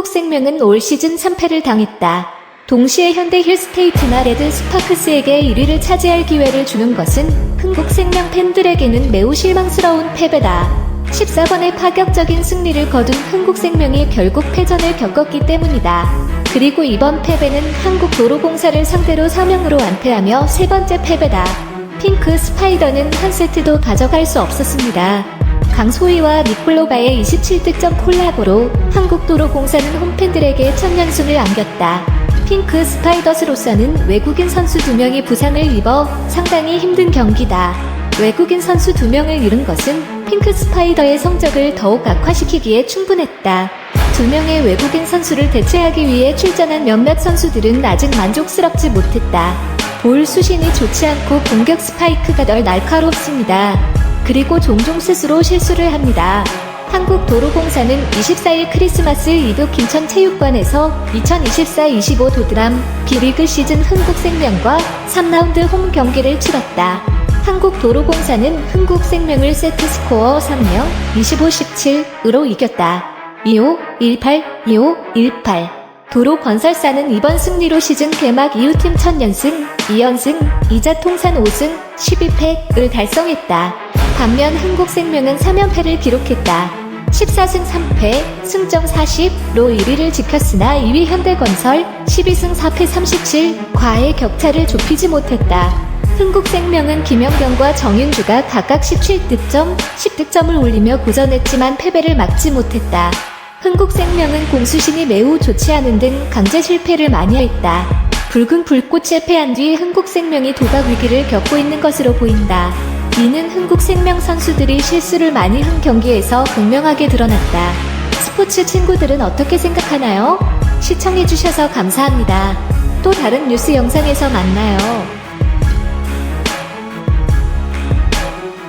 흥국생명은 올 시즌 3패를 당했다. 동시에 현대 힐스테이트나 레드 스파크스에게 1위를 차지할 기회를 주는 것은 흥국생명 팬들에게는 매우 실망스러운 패배다. 14번의 파격적인 승리를 거둔 흥국생명이 결국 패전을 겪었기 때문이다. 그리고 이번 패배는 한국도로공사를 상대로 3명으로 완패하며 세 번째 패배다. 핑크 스파이더는 한 세트도 가져갈 수 없었습니다. 강소희와 니콜로바의 27득점 콜라보로 한국도로공사는 홈팬들에게 천연승을 안겼다. 핑크 스파이더스로서는 외국인 선수 2명이 부상을 입어 상당히 힘든 경기다. 외국인 선수 2명을 잃은 것은 핑크 스파이더의 성적을 더욱 악화시키기에 충분했다. 두 명의 외국인 선수를 대체하기 위해 출전한 몇몇 선수들은 아직 만족스럽지 못했다. 볼 수신이 좋지 않고 공격 스파이크가 널 날카롭습니다. 그리고 종종 스스로 실수를 합니다. 한국도로공사는 24일 크리스마스 이브 김천 체육관에서 2024-25 도드람 B리그 시즌 흥국생명과 3라운드 홈 경기를 치렀다. 한국도로공사는 흥국생명을 세트스코어 3명 25-17으로 이겼다. 25, 18, 25, 18. 도로건설사는 이번 승리로 시즌 개막 이후 팀첫 연승, 2연승, 이자 통산 5승, 12패를 달성했다. 반면 흥국생명은 3연패를 기록했다. 14승 3패, 승점 40로 1위를 지켰으나 2위 현대건설 12승 4패 37과의 격차를 좁히지 못했다. 흥국생명은 김영경과 정윤주가 각각 17득점, 10득점을 올리며 고전했지만 패배를 막지 못했다. 흥국생명은 공수신이 매우 좋지 않은 등 강제 실패를 많이 했다. 붉은 불꽃에 패한 뒤 흥국생명이 도박 위기를 겪고 있는 것으로 보인다. 이는 흥국 생명 선수들이 실수를 많이 한 경기에서 극명하게 드러났다. 스포츠 친구들은 어떻게 생각하나요? 시청해주셔서 감사합니다. 또 다른 뉴스 영상에서 만나요.